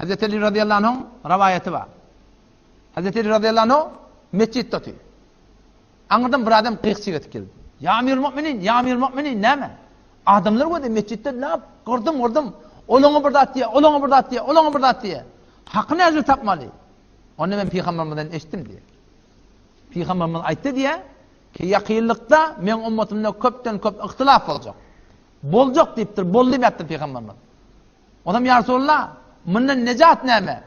Hazreti Ali radıyallahu anh'ın rivayeti var. Hazreti Ali radıyallahu anh mescid tutuyor. Angardan bir adam kıyıkçı getip geldi. Ya amir mu'minin, ya amir mu'minin, neme? Adamlar var ne yap? kırdım, kırdım. Olunu burada at diye, olunu burada at diye, olunu burada at diye. Hakkını ezir tapmalı. Onu ben Peygamberimden eşittim diye. Peygamberimiz aytdı diye, ki yakıyıllıkta men ummetimde köpten köp ihtilaf olacak. Bolcak deyiptir, bol deyip yaptı Peygamberimiz. Adam ya Resulullah, Bundan necat neme?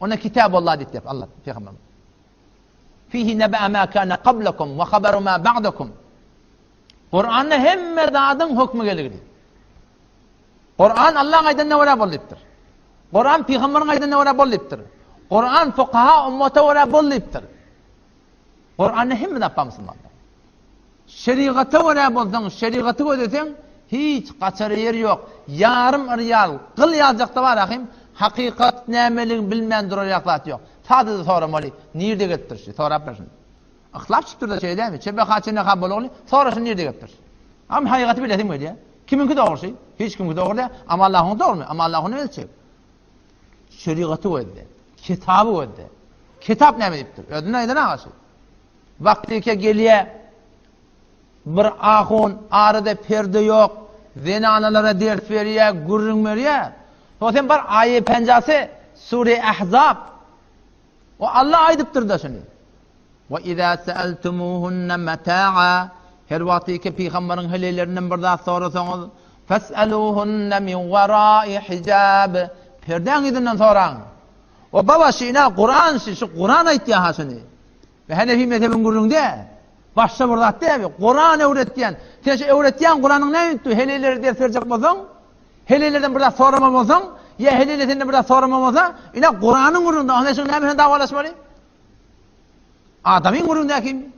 Ona kitab Allah dit Allah peygamber. Fihi nebe ma kana qablakum ve haberu ma ba'dakum. Kur'an'da hem merdadyň hukmy gelir. Kur'an Allah'ın aýdan näwara bolýapdyr. Kur'an peýgamberiň aýdan näwara bolýapdyr. Kur'an fukaha ummata wara bolýapdyr. Kur'an'ı hem näpa musulmanlar. Şeriata wara bolsaň, şeriaty ödetseň, hiç kaçarı yer yok. Yarım riyal, kıl yazacak da var ahim, haqiqat nämeligini bilmän duran ýaklaty ýok. Tadyda soramaly, nirde getdirşi, sorap bersin. Ihlap çıptırda şey değil mi? Çebe kaçına kan bologli, sonrasını nerede götür? Ama hayatı biletim böyle ya. Kiminki doğrusu? Şey? Hiç kiminki doğru değil. Ama Allah'ın doğru mu? Ama Allah'ın ölçü. Şeriatı ödde. Kitabı ödde. Kitap ne miyiptir? Ödün neyden ağası? Vaktike geliye bir ahun, ağrıda perde yok, zina analara ders veriye, gurrun veriye, O sen bar ayet pencası Sure Ahzab. O Allah aydıptır da şunu. Ve izâ seeltumuhunne metâ'a her vakti ki peygamberin helelerinden bir daha sorasanız fes'eluhunne min verâi hicab perden idinden soran. O baba şina Kur'an şi şu Kur'an aytti ha şunu. Ve Hanefi mezhebin gurrunde başta burada değil mi? Kur'an öğrettiyen. Sen şu öğrettiyen Kur'an'ın ne yuttu? Heleleri ders verecek bolsan, Helileden burada soramamazam. Ya helileden burada soramamazam. Yine Kur'an'ın uğrunda. Ahmet Sünnet hemen davalaşmalı. Adamın uğrunda kim?